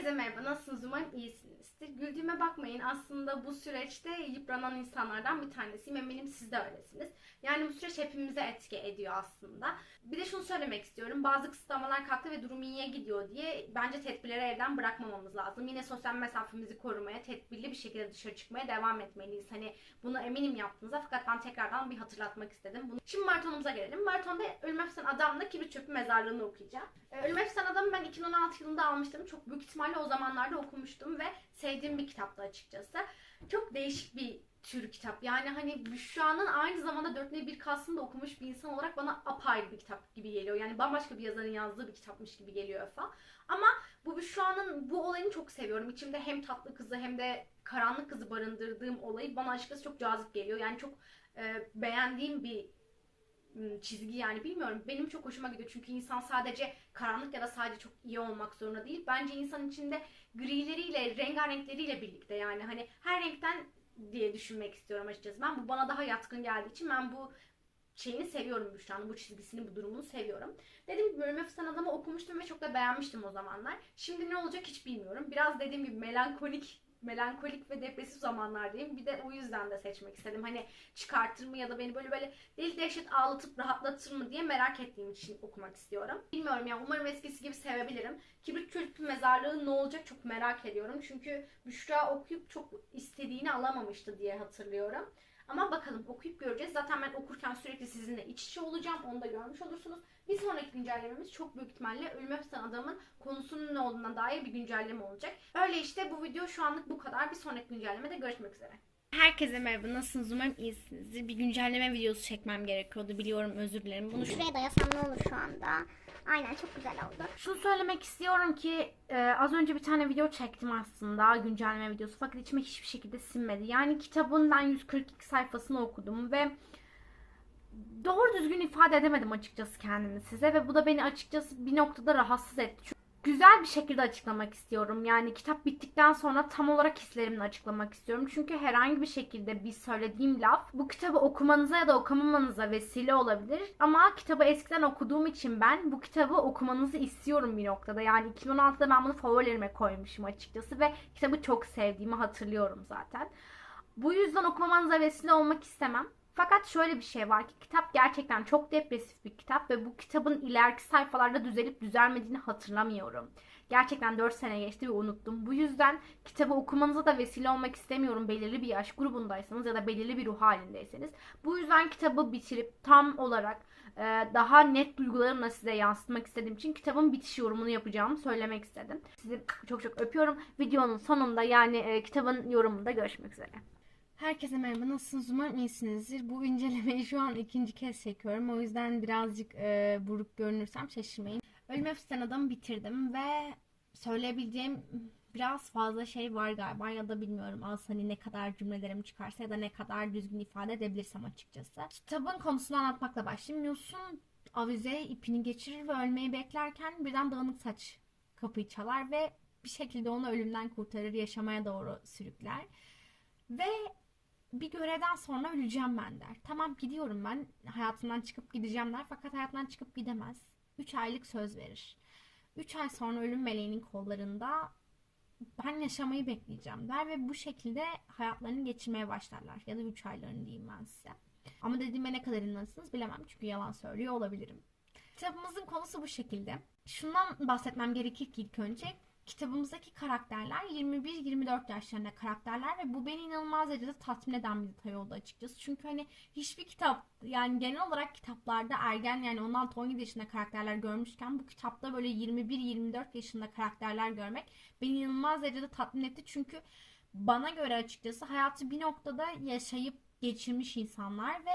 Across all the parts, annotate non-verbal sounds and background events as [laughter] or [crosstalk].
Herkese merhaba, nasılsınız? Umarım iyisinizdir. Güldüğüme bakmayın, aslında bu süreçte yıpranan insanlardan bir tanesiyim. Eminim siz de öylesiniz. Yani bu süreç hepimize etki ediyor aslında. Bir de şunu söylemek istiyorum. Bazı kısıtlamalar kalktı ve durum iyiye gidiyor diye bence tedbirleri evden bırakmamamız lazım. Yine sosyal mesafemizi korumaya, tedbirli bir şekilde dışarı çıkmaya devam etmeliyiz. Hani bunu eminim yaptığınızda fakat ben tekrardan bir hatırlatmak istedim. Bunu. Şimdi maratonumuza gelelim. Maratonda Ölüm Efsan Adam'la Kibrit Çöpü Mezarlığı'nı okuyacağım. Ee, Ölüm Efsan Adam'ı ben 2016 yılında almıştım. Çok büyük ihtimalle o zamanlarda okumuştum ve sevdiğim bir kitaptı açıkçası. Çok değişik bir tür kitap. Yani hani Büşra'nın aynı zamanda Dörtne Bir Kalsın da okumuş bir insan olarak bana apayrı bir kitap gibi geliyor. Yani bambaşka bir yazarın yazdığı bir kitapmış gibi geliyor Efa. Ama bu Büşra'nın bu olayını çok seviyorum. İçimde hem tatlı kızı hem de karanlık kızı barındırdığım olayı bana açıkçası çok cazip geliyor. Yani çok e, beğendiğim bir çizgi yani bilmiyorum benim çok hoşuma gidiyor çünkü insan sadece karanlık ya da sadece çok iyi olmak zorunda değil bence insan içinde grileriyle rengarenkleriyle birlikte yani hani her renkten diye düşünmek istiyorum açıkçası ben bu bana daha yatkın geldiği için ben bu şeyini seviyorum Büşra'nın bu çizgisini bu durumunu seviyorum. Dediğim gibi Bölüm Efsane Adam'ı okumuştum ve çok da beğenmiştim o zamanlar. Şimdi ne olacak hiç bilmiyorum. Biraz dediğim gibi melankolik melankolik ve depresif zamanlardayım. Bir de o yüzden de seçmek istedim. Hani çıkartır mı ya da beni böyle böyle deli dehşet ağlatıp rahatlatır mı diye merak ettiğim için okumak istiyorum. Bilmiyorum ya umarım eskisi gibi sevebilirim. Kibrit Çocuk Mezarlığı ne olacak çok merak ediyorum. Çünkü Büşra okuyup çok istediğini alamamıştı diye hatırlıyorum. Ama bakalım okuyup göreceğiz. Zaten ben okurken sürekli sizinle iç içe olacağım. Onu da görmüş olursunuz. Bir sonraki güncellememiz çok büyük ihtimalle Ölüm Öpsen Adam'ın konusunun ne olduğuna dair bir güncelleme olacak. Öyle işte bu video şu anlık bu kadar. Bir sonraki güncellemede görüşmek üzere. Herkese merhaba. Nasılsınız? Umarım iyisinizdir. Bir güncelleme videosu çekmem gerekiyordu. Biliyorum özür dilerim. Bunu Şuraya dayasam ne olur şu anda. Aynen çok güzel oldu. Şunu söylemek istiyorum ki e, az önce bir tane video çektim aslında güncelleme videosu fakat içime hiçbir şekilde sinmedi. Yani kitabın ben 142 sayfasını okudum ve doğru düzgün ifade edemedim açıkçası kendimi size ve bu da beni açıkçası bir noktada rahatsız etti. Çünkü güzel bir şekilde açıklamak istiyorum. Yani kitap bittikten sonra tam olarak hislerimle açıklamak istiyorum. Çünkü herhangi bir şekilde bir söylediğim laf bu kitabı okumanıza ya da okumamanıza vesile olabilir. Ama kitabı eskiden okuduğum için ben bu kitabı okumanızı istiyorum bir noktada. Yani 2016'da ben bunu favorilerime koymuşum açıkçası ve kitabı çok sevdiğimi hatırlıyorum zaten. Bu yüzden okumamanıza vesile olmak istemem. Fakat şöyle bir şey var ki kitap gerçekten çok depresif bir kitap ve bu kitabın ileriki sayfalarda düzelip düzelmediğini hatırlamıyorum. Gerçekten 4 sene geçti ve unuttum. Bu yüzden kitabı okumanıza da vesile olmak istemiyorum belirli bir yaş grubundaysanız ya da belirli bir ruh halindeyseniz. Bu yüzden kitabı bitirip tam olarak e, daha net duygularımla size yansıtmak istediğim için kitabın bitiş yorumunu yapacağımı söylemek istedim. Sizi çok çok öpüyorum. Videonun sonunda yani e, kitabın yorumunda görüşmek üzere. Herkese merhaba. Nasılsınız? Umarım iyisinizdir. Bu incelemeyi şu an ikinci kez çekiyorum. O yüzden birazcık e, buruk görünürsem şaşırmayın. Ölüm Öfsten Adam'ı bitirdim ve söyleyebileceğim biraz fazla şey var galiba ya da bilmiyorum az hani ne kadar cümlelerim çıkarsa ya da ne kadar düzgün ifade edebilirsem açıkçası. Kitabın konusunu anlatmakla başlayayım. Yusuf avize ipini geçirir ve ölmeyi beklerken birden dağınık saç kapıyı çalar ve bir şekilde onu ölümden kurtarır, yaşamaya doğru sürükler. Ve bir görevden sonra öleceğim ben der. Tamam gidiyorum ben hayatından çıkıp gideceğim der fakat hayatından çıkıp gidemez. 3 aylık söz verir. 3 ay sonra ölüm meleğinin kollarında ben yaşamayı bekleyeceğim der ve bu şekilde hayatlarını geçirmeye başlarlar. Ya da 3 aylarını diyeyim ben size. Ama dediğime ne kadar inanırsınız bilemem çünkü yalan söylüyor olabilirim. Kitabımızın konusu bu şekilde. Şundan bahsetmem gerekir ki ilk önce kitabımızdaki karakterler 21-24 yaşlarında karakterler ve bu beni inanılmaz derecede tatmin eden bir detay oldu açıkçası. Çünkü hani hiçbir kitap yani genel olarak kitaplarda ergen yani 16-17 yaşında karakterler görmüşken bu kitapta böyle 21-24 yaşında karakterler görmek beni inanılmaz derecede tatmin etti. Çünkü bana göre açıkçası hayatı bir noktada yaşayıp geçirmiş insanlar ve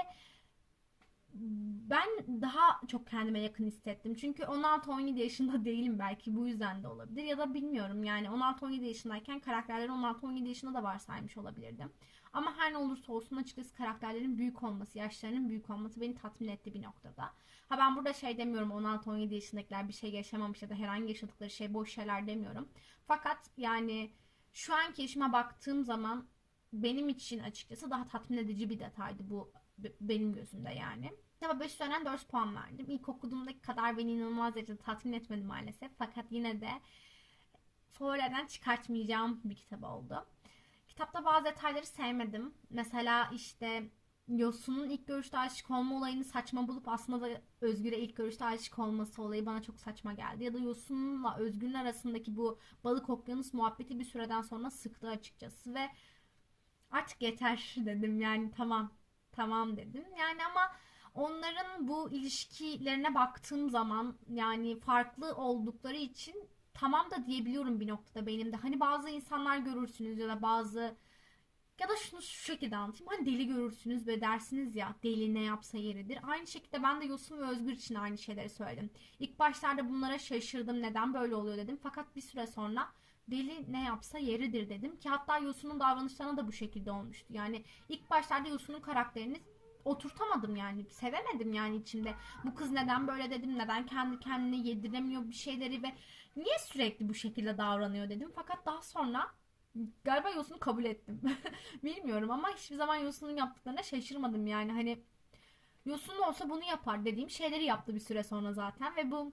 ben daha çok kendime yakın hissettim. Çünkü 16-17 yaşında [laughs] değilim belki bu yüzden de olabilir. Ya da bilmiyorum yani 16-17 yaşındayken karakterleri 16-17 yaşında da varsaymış olabilirdim. Ama her ne olursa olsun açıkçası karakterlerin büyük olması, yaşlarının büyük olması beni tatmin etti bir noktada. Ha ben burada şey demiyorum 16-17 yaşındakiler bir şey yaşamamış ya da herhangi yaşadıkları şey boş şeyler demiyorum. Fakat yani şu anki yaşıma baktığım zaman benim için açıkçası daha tatmin edici bir detaydı bu benim gözümde yani. Kitaba 5 üzerinden 4 puan verdim. İlk okuduğumdaki kadar beni inanılmaz derecede tatmin etmedi maalesef. Fakat yine de favorilerden çıkartmayacağım bir kitap oldu. Kitapta bazı detayları sevmedim. Mesela işte Yosun'un ilk görüşte aşık olma olayını saçma bulup aslında da Özgür'e ilk görüşte aşık olması olayı bana çok saçma geldi. Ya da Yosun'la Özgür'ün arasındaki bu balık okyanus muhabbeti bir süreden sonra sıktı açıkçası ve artık yeter [laughs] dedim yani tamam tamam dedim. Yani ama onların bu ilişkilerine baktığım zaman yani farklı oldukları için tamam da diyebiliyorum bir noktada benim de. Hani bazı insanlar görürsünüz ya da bazı ya da şunu şu şekilde anlatayım. Hani deli görürsünüz ve dersiniz ya deli ne yapsa yeridir. Aynı şekilde ben de Yosun ve Özgür için aynı şeyleri söyledim. İlk başlarda bunlara şaşırdım neden böyle oluyor dedim. Fakat bir süre sonra deli ne yapsa yeridir dedim. Ki hatta Yosun'un davranışlarına da bu şekilde olmuştu. Yani ilk başlarda Yosun'un karakterini oturtamadım yani. Sevemedim yani içimde. Bu kız neden böyle dedim. Neden kendi kendine yediremiyor bir şeyleri ve niye sürekli bu şekilde davranıyor dedim. Fakat daha sonra galiba Yosun'u kabul ettim. [laughs] Bilmiyorum ama hiçbir zaman Yosun'un yaptıklarına şaşırmadım yani. Hani Yosun olsa bunu yapar dediğim şeyleri yaptı bir süre sonra zaten ve bu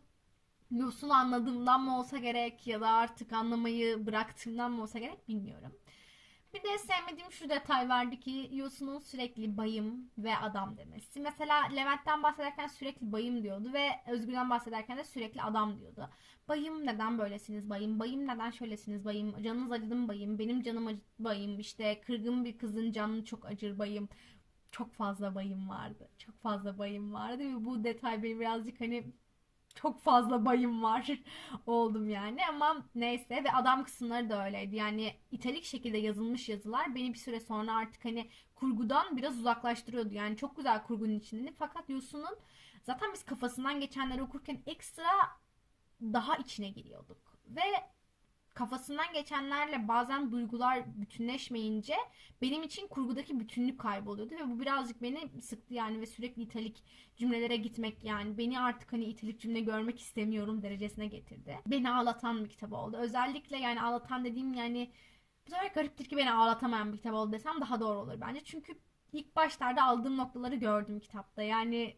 Yosun'u anladığımdan mı olsa gerek ya da artık anlamayı bıraktığımdan mı olsa gerek bilmiyorum. Bir de sevmediğim şu detay vardı ki Yosun'un sürekli bayım ve adam demesi. Mesela Levent'ten bahsederken sürekli bayım diyordu ve Özgür'den bahsederken de sürekli adam diyordu. Bayım neden böylesiniz bayım, bayım neden şöylesiniz bayım, canınız acıdı mı bayım, benim canım acıdı bayım, işte kırgın bir kızın canını çok acır bayım. Çok fazla bayım vardı. Çok fazla bayım vardı bu detay beni birazcık hani çok fazla bayım var [laughs] oldum yani ama neyse ve adam kısımları da öyleydi. Yani italik şekilde yazılmış yazılar beni bir süre sonra artık hani kurgudan biraz uzaklaştırıyordu. Yani çok güzel kurgunun içinde fakat Yusu'nun zaten biz kafasından geçenleri okurken ekstra daha içine giriyorduk. Ve kafasından geçenlerle bazen duygular bütünleşmeyince benim için kurgudaki bütünlük kayboluyordu ve bu birazcık beni sıktı yani ve sürekli italik cümlelere gitmek yani beni artık hani italik cümle görmek istemiyorum derecesine getirdi. Beni ağlatan bir kitap oldu. Özellikle yani ağlatan dediğim yani bu sefer gariptir ki beni ağlatamayan bir kitap oldu desem daha doğru olur bence. Çünkü ilk başlarda aldığım noktaları gördüm kitapta. Yani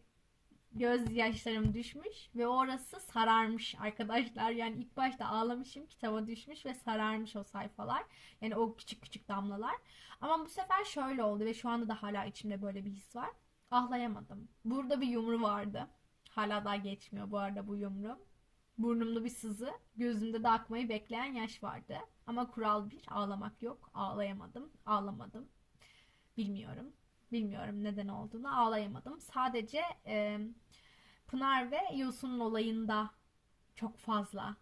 gözyaşlarım düşmüş ve orası sararmış arkadaşlar. Yani ilk başta ağlamışım, kitaba düşmüş ve sararmış o sayfalar. Yani o küçük küçük damlalar. Ama bu sefer şöyle oldu ve şu anda da hala içimde böyle bir his var. Ağlayamadım. Burada bir yumru vardı. Hala daha geçmiyor bu arada bu yumru. Burnumda bir sızı, gözümde de akmayı bekleyen yaş vardı. Ama kural bir, ağlamak yok. Ağlayamadım, ağlamadım. Bilmiyorum. Bilmiyorum neden olduğunu ağlayamadım. Sadece e, Pınar ve Yusun'un olayında çok fazla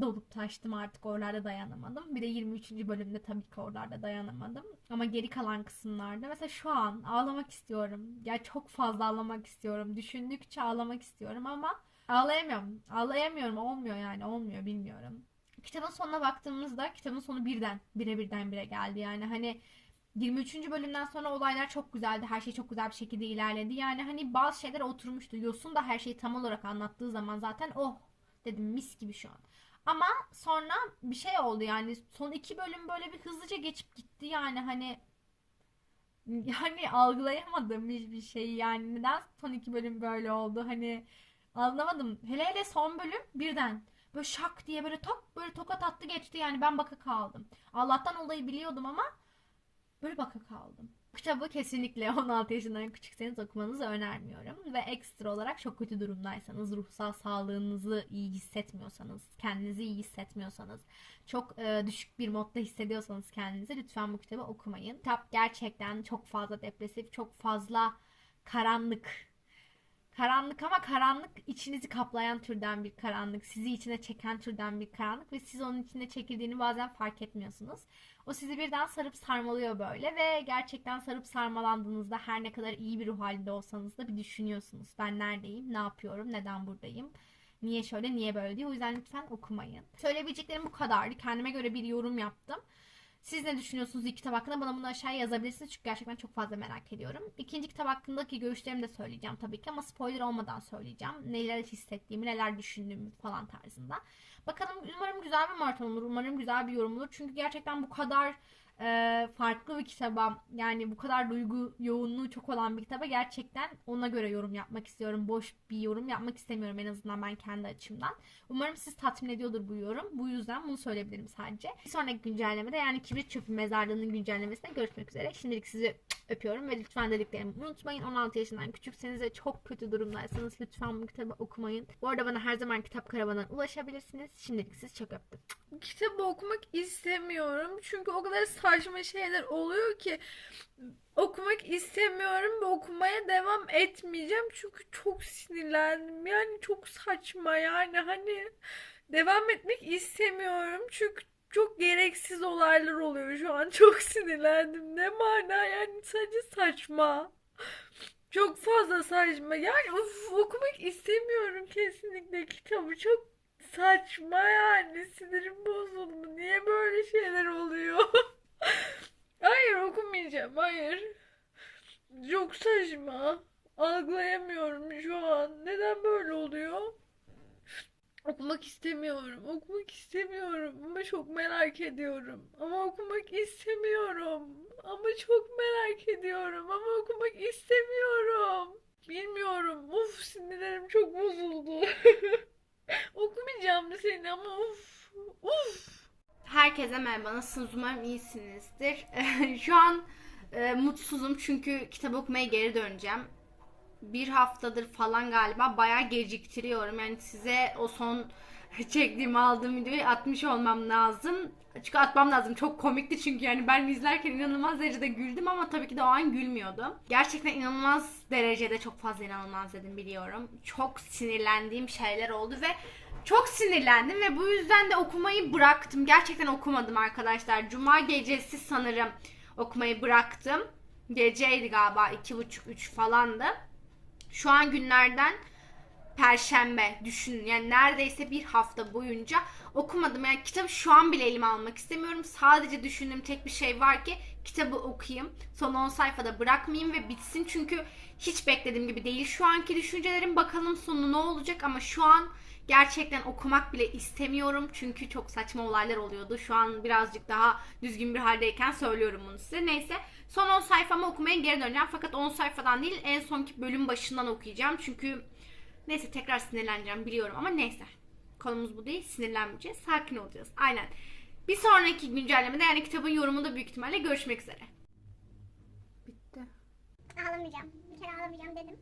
dolup taştım artık oralarda dayanamadım. Bir de 23. bölümde tabii ki oralarda dayanamadım. Ama geri kalan kısımlarda mesela şu an ağlamak istiyorum. Ya çok fazla ağlamak istiyorum. Düşündükçe ağlamak istiyorum ama ağlayamıyorum. Ağlayamıyorum. Olmuyor yani. Olmuyor bilmiyorum. Kitabın sonuna baktığımızda kitabın sonu birden bire birden bire geldi. Yani hani 23. bölümden sonra olaylar çok güzeldi. Her şey çok güzel bir şekilde ilerledi. Yani hani bazı şeyler oturmuştu. Yosun da her şeyi tam olarak anlattığı zaman zaten oh dedim mis gibi şu an. Ama sonra bir şey oldu yani son iki bölüm böyle bir hızlıca geçip gitti yani hani [laughs] yani algılayamadım hiçbir şeyi yani neden son iki bölüm böyle oldu hani anlamadım. Hele hele son bölüm birden böyle şak diye böyle tok böyle tokat attı geçti yani ben baka kaldım. Allah'tan olayı biliyordum ama Böyle baka kaldım. Kitabı kesinlikle [laughs] 16 yaşından küçükseniz okumanızı önermiyorum. Ve ekstra olarak çok kötü durumdaysanız, ruhsal sağlığınızı iyi hissetmiyorsanız, kendinizi iyi hissetmiyorsanız, çok e, düşük bir modda hissediyorsanız kendinizi lütfen bu kitabı okumayın. Kitap gerçekten çok fazla depresif, çok fazla karanlık. Karanlık ama karanlık içinizi kaplayan türden bir karanlık. Sizi içine çeken türden bir karanlık ve siz onun içine çekildiğini bazen fark etmiyorsunuz. O sizi birden sarıp sarmalıyor böyle ve gerçekten sarıp sarmalandığınızda her ne kadar iyi bir ruh halinde olsanız da bir düşünüyorsunuz. Ben neredeyim, ne yapıyorum, neden buradayım, niye şöyle, niye böyle diye. O yüzden lütfen okumayın. Söyleyebileceklerim bu kadardı. Kendime göre bir yorum yaptım. Siz ne düşünüyorsunuz ilk kitap hakkında? Bana bunu aşağıya yazabilirsiniz çünkü gerçekten çok fazla merak ediyorum. İkinci kitap hakkındaki görüşlerimi de söyleyeceğim tabii ki ama spoiler olmadan söyleyeceğim. Neler hissettiğimi, neler düşündüğümü falan tarzında. Bakalım umarım güzel bir maraton olur. Umarım güzel bir yorum olur. Çünkü gerçekten bu kadar e, farklı bir kitaba yani bu kadar duygu yoğunluğu çok olan bir kitaba gerçekten ona göre yorum yapmak istiyorum. Boş bir yorum yapmak istemiyorum en azından ben kendi açımdan. Umarım siz tatmin ediyordur bu yorum. Bu yüzden bunu söyleyebilirim sadece. Bir sonraki güncellemede yani Kibrit Çöpü Mezarlığı'nın güncellemesinde görüşmek üzere. Şimdilik sizi öpüyorum ve lütfen dediklerimi unutmayın. 16 yaşından küçükseniz ve çok kötü durumdaysanız lütfen bu kitabı okumayın. Bu arada bana her zaman kitap karavanından ulaşabilirsiniz. Şimdilik sizi çok öptüm. Kitabı okumak istemiyorum. Çünkü o kadar saçma şeyler oluyor ki okumak istemiyorum ve okumaya devam etmeyeceğim. Çünkü çok sinirlendim. Yani çok saçma yani hani devam etmek istemiyorum. Çünkü çok gereksiz olaylar oluyor şu an. Çok sinirlendim. Ne mana yani sadece saçma. Çok fazla saçma. Yani uf, okumak istemiyorum kesinlikle kitabı. Çok saçma yani. Sinirim bozuldu. Niye böyle şeyler oluyor? [laughs] Hayır okumayacağım. Hayır. Çok saçma. Algılayamıyorum şu an. Neden böyle oluyor? Okumak istemiyorum. Okumak istemiyorum. Ama çok merak ediyorum. Ama okumak istemiyorum. Ama çok merak ediyorum. Ama okumak istemiyorum. Bilmiyorum. Uf sinirlerim çok bozuldu. [laughs] Okumayacağım seni ama uf. Uf. Herkese merhaba. Nasılsınız? Umarım iyisinizdir. [laughs] Şu an e, mutsuzum çünkü kitap okumaya geri döneceğim. Bir haftadır falan galiba bayağı geciktiriyorum. Yani size o son [laughs] çektiğim aldığım videoyu atmış olmam lazım. Çünkü atmam lazım. Çok komikti çünkü yani ben izlerken inanılmaz derecede güldüm ama tabii ki de o an gülmüyordum. Gerçekten inanılmaz derecede çok fazla inanılmaz dedim biliyorum. Çok sinirlendiğim şeyler oldu ve çok sinirlendim ve bu yüzden de okumayı bıraktım. Gerçekten okumadım arkadaşlar. Cuma gecesi sanırım okumayı bıraktım. Geceydi galiba iki buçuk üç falandı. Şu an günlerden Perşembe düşünün yani neredeyse bir hafta boyunca okumadım. Yani kitabı şu an bile elime almak istemiyorum. Sadece düşündüğüm tek bir şey var ki kitabı okuyayım. Son 10 sayfada bırakmayayım ve bitsin. Çünkü hiç beklediğim gibi değil şu anki düşüncelerim. Bakalım sonu ne olacak ama şu an gerçekten okumak bile istemiyorum. Çünkü çok saçma olaylar oluyordu. Şu an birazcık daha düzgün bir haldeyken söylüyorum bunu size. Neyse son 10 sayfamı okumaya geri döneceğim. Fakat 10 sayfadan değil en sonki bölüm başından okuyacağım. Çünkü Neyse tekrar sinirleneceğim biliyorum ama neyse. Konumuz bu değil. Sinirlenmeyeceğiz. Sakin olacağız. Aynen. Bir sonraki güncellemede yani kitabın yorumunda büyük ihtimalle görüşmek üzere. Bitti. Ağlamayacağım. Bir kere ağlamayacağım dedim.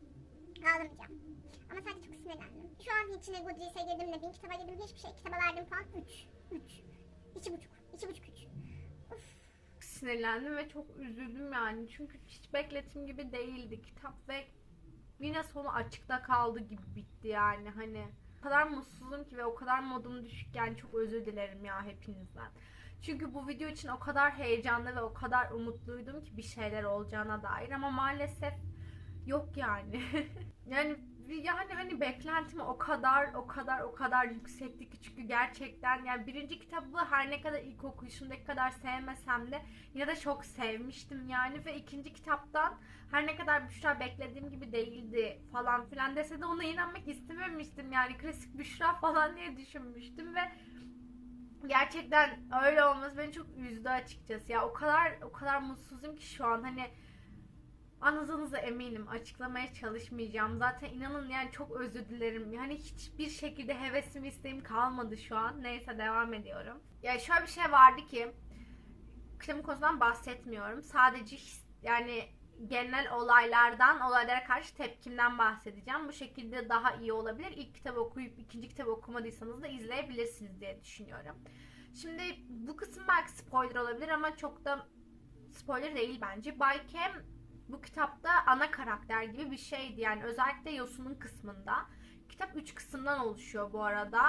Ağlamayacağım. Ama sadece çok sinirlendim. Şu an içine Goodreads'e girdim de bin kitaba girdim hiçbir şey. Kitaba verdim puan 3. 3. 2,5. 2,5 3. Uf. Sinirlendim ve çok üzüldüm yani. Çünkü hiç bekletim gibi değildi kitap ve yine sonu açıkta kaldı gibi bitti yani. Hani o kadar mutsuzum ki ve o kadar modum düşük yani çok özür dilerim ya hepinizden. Çünkü bu video için o kadar heyecanlı ve o kadar umutluydum ki bir şeyler olacağına dair ama maalesef yok yani. [laughs] yani yani hani beklentim o kadar o kadar o kadar yüksekti ki çünkü gerçekten yani birinci kitabı her ne kadar ilk okuyuşumdaki kadar sevmesem de yine de çok sevmiştim yani. Ve ikinci kitaptan her ne kadar Büşra beklediğim gibi değildi falan filan dese de ona inanmak istememiştim yani. Klasik Büşra falan diye düşünmüştüm ve gerçekten öyle olması beni çok üzdü açıkçası. Ya o kadar o kadar mutsuzum ki şu an. Hani anladığınıza eminim açıklamaya çalışmayacağım zaten inanın yani çok özür dilerim yani hiçbir şekilde hevesim isteğim kalmadı şu an neyse devam ediyorum ya şöyle bir şey vardı ki kitabın konusundan bahsetmiyorum sadece yani genel olaylardan, olaylara karşı tepkimden bahsedeceğim. Bu şekilde daha iyi olabilir. İlk kitabı okuyup ikinci kitabı okumadıysanız da izleyebilirsiniz diye düşünüyorum. Şimdi bu kısım belki spoiler olabilir ama çok da spoiler değil bence. Baykem bu kitapta ana karakter gibi bir şeydi. Yani özellikle Yosun'un kısmında. Kitap 3 kısımdan oluşuyor bu arada.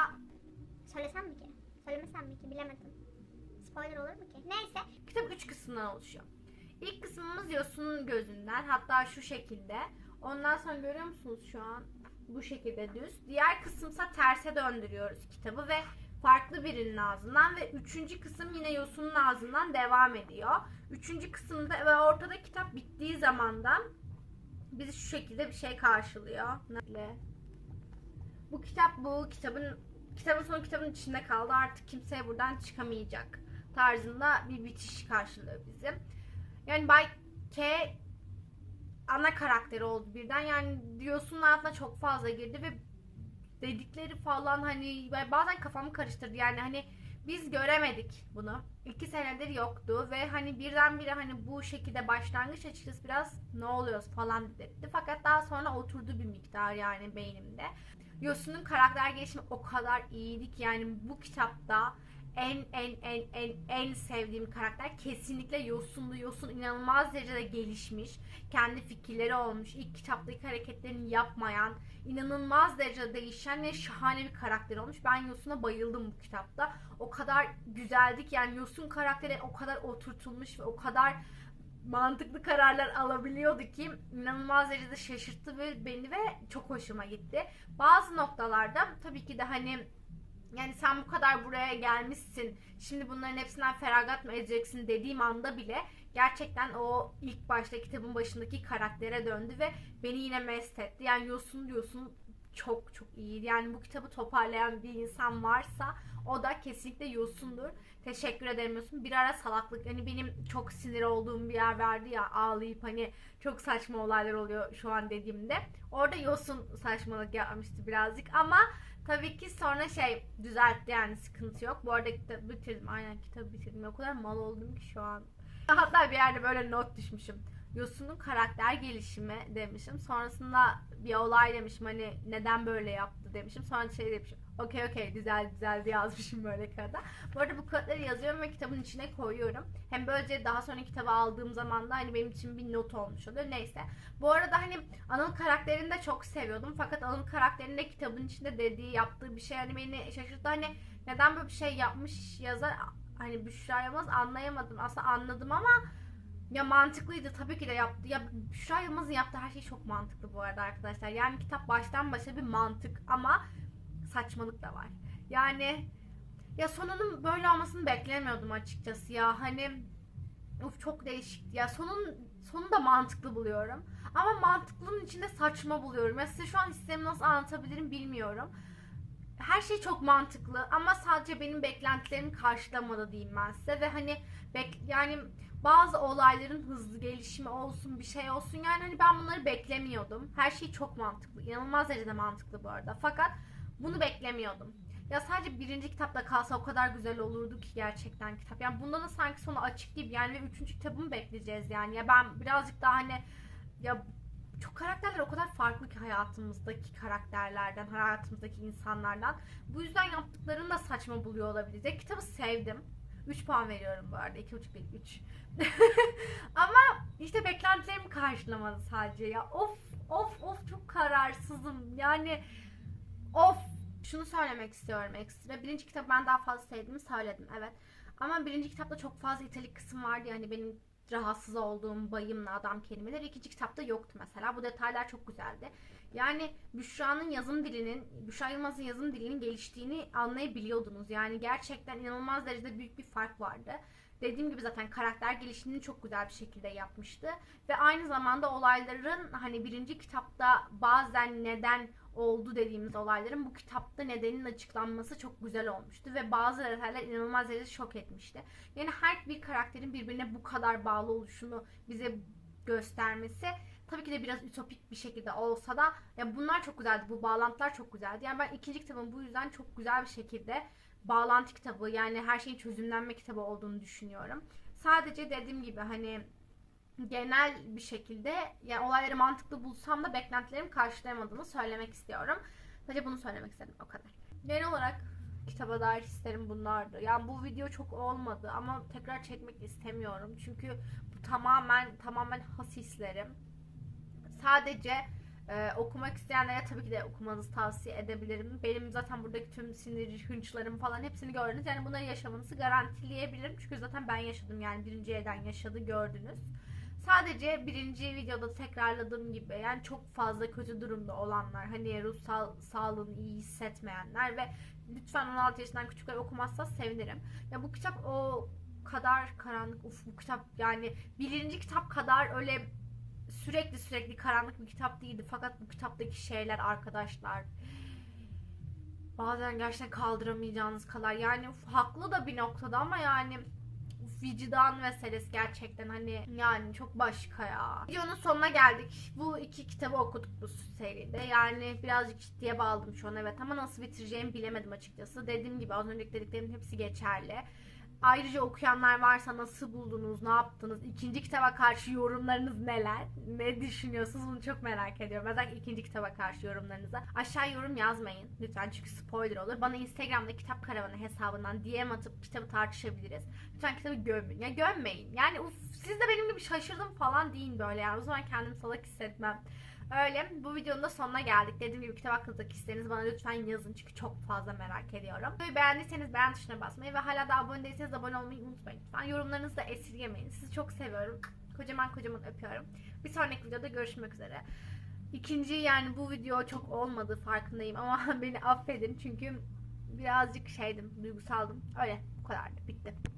Söylesem mi ki? Söylemesem mi ki? Bilemedim. Spoiler olur mu ki? Neyse. Kitap 3 kısımdan oluşuyor. İlk kısmımız Yosun'un gözünden. Hatta şu şekilde. Ondan sonra görüyor musunuz şu an? Bu şekilde düz. Diğer kısımsa terse döndürüyoruz kitabı ve farklı birinin ağzından ve üçüncü kısım yine Yosun'un ağzından devam ediyor. Üçüncü kısımda ve ortada kitap bittiği zaman da bizi şu şekilde bir şey karşılıyor. Böyle. Bu kitap bu kitabın kitabın sonu kitabın içinde kaldı. Artık kimseye buradan çıkamayacak tarzında bir bitiş karşılıyor bizi. Yani Bay K ana karakteri oldu birden. Yani Yosun'un hayatına çok fazla girdi ve dedikleri falan hani bazen kafamı karıştırdı. Yani hani biz göremedik bunu. İki senedir yoktu ve hani birdenbire hani bu şekilde başlangıç açıkçası biraz ne oluyoruz falan dedirtti. Fakat daha sonra oturdu bir miktar yani beynimde. Yosun'un karakter gelişimi o kadar iyiydi ki yani bu kitapta en en en en en sevdiğim karakter kesinlikle Yosun'du. Yosun inanılmaz derecede gelişmiş. Kendi fikirleri olmuş. İlk kitaptaki hareketlerini yapmayan, inanılmaz derecede değişen ve şahane bir karakter olmuş. Ben Yosun'a bayıldım bu kitapta. O kadar güzeldi ki yani Yosun karakteri o kadar oturtulmuş ve o kadar mantıklı kararlar alabiliyordu ki inanılmaz derecede şaşırttı beni ve çok hoşuma gitti. Bazı noktalarda tabii ki de hani yani sen bu kadar buraya gelmişsin. Şimdi bunların hepsinden feragat mı edeceksin dediğim anda bile gerçekten o ilk başta kitabın başındaki karaktere döndü ve beni yine mest etti. Yani Yosun diyorsun çok çok iyi. Yani bu kitabı toparlayan bir insan varsa o da kesinlikle Yosun'dur. Teşekkür ederim Yosun. Bir ara salaklık hani benim çok sinir olduğum bir yer vardı ya ağlayıp hani çok saçma olaylar oluyor şu an dediğimde. Orada Yosun saçmalık yapmıştı birazcık ama Tabii ki sonra şey düzeltti yani sıkıntı yok. Bu arada kitabı bitirdim. Aynen kitabı bitirdim. O kadar mal oldum ki şu an. Hatta bir yerde böyle not düşmüşüm. Yosun'un karakter gelişimi demişim. Sonrasında bir olay demişim. Hani neden böyle yaptı demişim. Sonra şey demişim. Okey okey düzeldi düzeldi yazmışım böyle kağıda. Bu arada bu kağıtları yazıyorum ve kitabın içine koyuyorum. Hem böylece daha sonra kitabı aldığım zaman da hani benim için bir not olmuş oluyor. Neyse. Bu arada hani Anıl karakterini de çok seviyordum. Fakat Anıl karakterinin de kitabın içinde dediği, yaptığı bir şey hani beni şaşırttı. Hani neden böyle bir şey yapmış yazar hani Büşra Yılmaz anlayamadım. Aslında anladım ama ya mantıklıydı tabii ki de yaptı. Ya Büşra Yılmaz'ın yaptığı her şey çok mantıklı bu arada arkadaşlar. Yani kitap baştan başa bir mantık ama saçmalık da var. Yani ya sonunun böyle olmasını beklemiyordum açıkçası ya. Hani of çok değişik. Ya sonun sonu da mantıklı buluyorum. Ama mantıklının içinde saçma buluyorum. Ya size şu an hislerimi nasıl anlatabilirim bilmiyorum. Her şey çok mantıklı ama sadece benim beklentilerimi karşılamadı diyeyim ben size ve hani bek yani bazı olayların hızlı gelişimi olsun bir şey olsun yani hani ben bunları beklemiyordum. Her şey çok mantıklı. İnanılmaz derecede mantıklı bu arada. Fakat bunu beklemiyordum. Ya sadece birinci kitapta kalsa o kadar güzel olurdu ki gerçekten kitap. Yani bunda da sanki sonu açık gibi yani üçüncü kitabımı bekleyeceğiz yani. Ya ben birazcık daha hani ya çok karakterler o kadar farklı ki hayatımızdaki karakterlerden, hayatımızdaki insanlardan. Bu yüzden yaptıklarını da saçma buluyor olabilir. Kitabı sevdim. 3 puan veriyorum bu arada. 2,5 değil 3. Ama işte beklentilerimi karşılamadı sadece ya. Of of of çok kararsızım. Yani of şunu söylemek istiyorum ekstra. Birinci kitap ben daha fazla sevdiğimi söyledim evet. Ama birinci kitapta çok fazla italik kısım vardı yani benim rahatsız olduğum bayımla adam kelimeleri. ikinci kitapta yoktu mesela. Bu detaylar çok güzeldi. Yani Büşra'nın yazım dilinin, Büşra Yılmaz'ın yazım dilinin geliştiğini anlayabiliyordunuz. Yani gerçekten inanılmaz derecede büyük bir fark vardı. Dediğim gibi zaten karakter gelişimini çok güzel bir şekilde yapmıştı. Ve aynı zamanda olayların hani birinci kitapta bazen neden oldu dediğimiz olayların bu kitapta nedenin açıklanması çok güzel olmuştu. Ve bazı detaylar inanılmaz derecede şok etmişti. Yani her bir karakterin birbirine bu kadar bağlı oluşunu bize göstermesi tabii ki de biraz ütopik bir şekilde olsa da ya bunlar çok güzeldi. Bu bağlantılar çok güzeldi. Yani ben ikinci kitabın bu yüzden çok güzel bir şekilde bağlantı kitabı yani her şeyin çözümlenme kitabı olduğunu düşünüyorum. Sadece dediğim gibi hani genel bir şekilde yani olayları mantıklı bulsam da beklentilerimi karşılayamadığını söylemek istiyorum. Sadece bunu söylemek istedim o kadar. Genel olarak kitaba dair hislerim bunlardı. Yani bu video çok olmadı ama tekrar çekmek istemiyorum. Çünkü bu tamamen tamamen has hislerim. Sadece ee, okumak isteyenlere tabii ki de okumanızı tavsiye edebilirim. Benim zaten buradaki tüm sinir, hınçlarım falan hepsini gördünüz. Yani bunları yaşamanızı garantileyebilirim. Çünkü zaten ben yaşadım yani birinci elden yaşadı gördünüz. Sadece birinci videoda tekrarladığım gibi yani çok fazla kötü durumda olanlar hani ruhsal sağlığını iyi hissetmeyenler ve lütfen 16 yaşından küçükler okumazsa sevinirim. Ya bu kitap o kadar karanlık uf bu kitap yani birinci kitap kadar öyle sürekli sürekli karanlık bir kitap değildi. Fakat bu kitaptaki şeyler arkadaşlar bazen gerçekten kaldıramayacağınız kadar yani haklı da bir noktada ama yani vicdan meselesi gerçekten hani yani çok başka ya. Videonun sonuna geldik. Bu iki kitabı okuduk bu seride. Yani birazcık ciddiye bağladım şu an evet ama nasıl bitireceğimi bilemedim açıkçası. Dediğim gibi az önceki dediklerimin hepsi geçerli. Ayrıca okuyanlar varsa nasıl buldunuz, ne yaptınız, ikinci kitaba karşı yorumlarınız neler, ne düşünüyorsunuz bunu çok merak ediyorum. Özellikle ikinci kitaba karşı yorumlarınızı. Aşağı yorum yazmayın lütfen çünkü spoiler olur. Bana Instagram'da kitap karavanı hesabından DM atıp kitabı tartışabiliriz. Lütfen kitabı gömün. Ya gömmeyin. Yani uf, siz de benim gibi şaşırdım falan deyin böyle yani. O zaman kendimi salak hissetmem. Öyle. Bu videonun da sonuna geldik. Dediğim gibi kitap hakkındaki hislerinizi bana lütfen yazın. Çünkü çok fazla merak ediyorum. Videoyu beğendiyseniz beğen tuşuna basmayı ve hala da abone değilseniz abone olmayı unutmayın. Lütfen yorumlarınızı da esirgemeyin. Sizi çok seviyorum. Kocaman kocaman öpüyorum. Bir sonraki videoda görüşmek üzere. İkinci yani bu video çok olmadı farkındayım ama [laughs] beni affedin çünkü birazcık şeydim, duygusaldım. Öyle bu kadardı. Bitti.